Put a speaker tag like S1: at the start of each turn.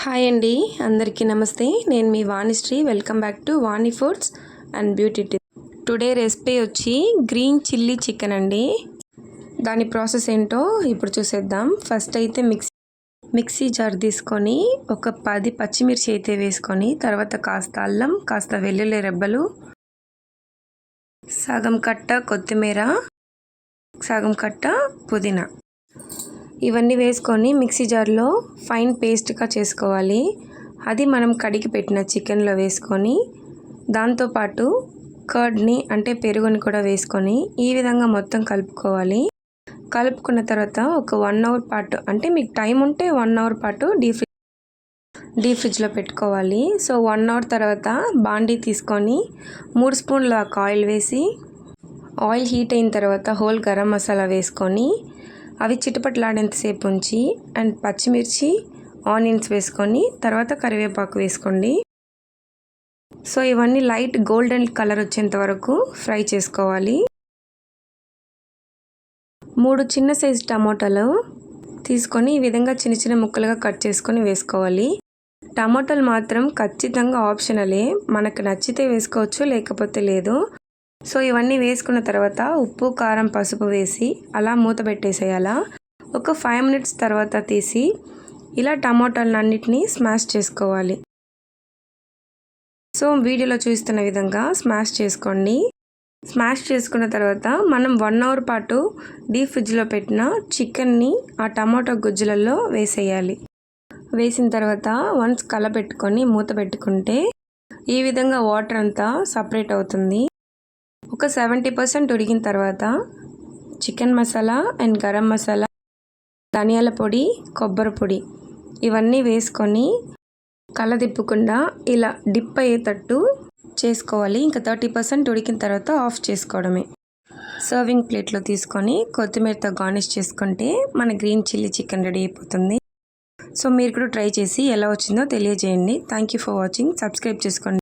S1: Hi అండి అందరికీ నమస్తే. నేను మీ Vanisri. Welcome back to Vani foods and beauty tip today recipe వచ్చి గ్రీన్ చిల్లీ చికెన్ అండి. దాని ప్రాసెస్ ఏంటో ఇప్పుడు చూసేద్దాం. ఫస్ట్ అయితే మిక్సీ మిక్సీ జార్ తీసుకొని ఒక పది పచ్చిమిర్చి అయితే వేసుకొని తర్వాత కాస్త అల్లం కాస్త వెల్లుల్లి రెబ్బలు సగం కట్ట కొత్తిమీర సగం కట్ట పుదీనా. ఇవన్నీ వేసుకొని మిక్సీ జార్లో ఫైన్ పేస్ట్గా చేసుకోవాలి. అది మనం కడిగి పెట్టిన చికెన్లో వేసుకొని దాంతోపాటు కర్డ్ని అంటే పెరుగుని కూడా వేసుకొని ఈ విధంగా మొత్తం కలుపుకోవాలి. కలుపుకున్న తర్వాత ఒక వన్ అవర్ పాటు అంటే మీకు టైం ఉంటే వన్ అవర్ పాటు డీ ఫ్రిడ్జ్ డీ ఫ్రిడ్జ్లో పెట్టుకోవాలి. సో వన్ అవర్ తర్వాత బాండీ తీసుకొని మూడు స్పూన్ల ఆయిల్ వేసి ఆయిల్ హీట్ అయిన తర్వాత హోల్ గరం మసాలా వేసుకొని అవి చిటపట్లాడేంతసేపు ఉంచి అండ్ పచ్చిమిర్చి ఆనియన్స్ వేసుకొని తర్వాత కరివేపాకు వేసుకోండి. సో ఇవన్నీ లైట్ గోల్డెన్ కలర్ వచ్చేంత వరకు ఫ్రై చేసుకోవాలి. మూడు చిన్న సైజు టమోటాలు తీసుకొని ఈ విధంగా చిన్న చిన్న ముక్కలుగా కట్ చేసుకొని వేసుకోవాలి. టమాటాలు మాత్రం ఖచ్చితంగా ఆప్షనలే. మనకు నచ్చితే వేసుకోవచ్చు లేకపోతే లేదు. సో ఇవన్నీ వేసుకున్న తర్వాత ఉప్పు కారం పసుపు వేసి అలా మూత పెట్టేసేయాలా. ఒక ఫైవ్ మినిట్స్ తర్వాత తీసి ఇలా టమాటాలను అన్నిటినీ స్మాష్ చేసుకోవాలి. సో వీడియోలో చూస్తున్న విధంగా స్మాష్ చేసుకోండి. స్మాష్ చేసుకున్న తర్వాత మనం వన్ అవర్ పాటు డీప్ ఫ్రిడ్జ్లో పెట్టిన చికెన్ని ఆ టమాటో గుజ్జులలో వేసేయాలి. వేసిన తర్వాత వన్స్ కలపెట్టుకొని మూత పెట్టుకుంటే ఈ విధంగా వాటర్ అంతా సపరేట్ అవుతుంది. ఒక సెవెంటీ పర్సెంట్ ఉడికిన తర్వాత చికెన్ మసాలా అండ్ గరం మసాలా ధనియాల పొడి కొబ్బరి పొడి ఇవన్నీ వేసుకొని కలదిప్పకుండా ఇలా డిప్ అయ్యేటట్టు చేసుకోవాలి. ఇంకా థర్టీ పర్సెంట్ ఉడికిన తర్వాత ఆఫ్ చేసుకోవడమే. సర్వింగ్ ప్లేట్లో తీసుకొని కొత్తిమీరతో గార్నిష్ చేసుకుంటే మన గ్రీన్ చిల్లీ చికెన్ రెడీ అయిపోతుంది. సో మీరు కూడా ట్రై చేసి ఎలా వచ్చిందో తెలియజేయండి. Thank you for watching. Subscribe చేసుకోండి.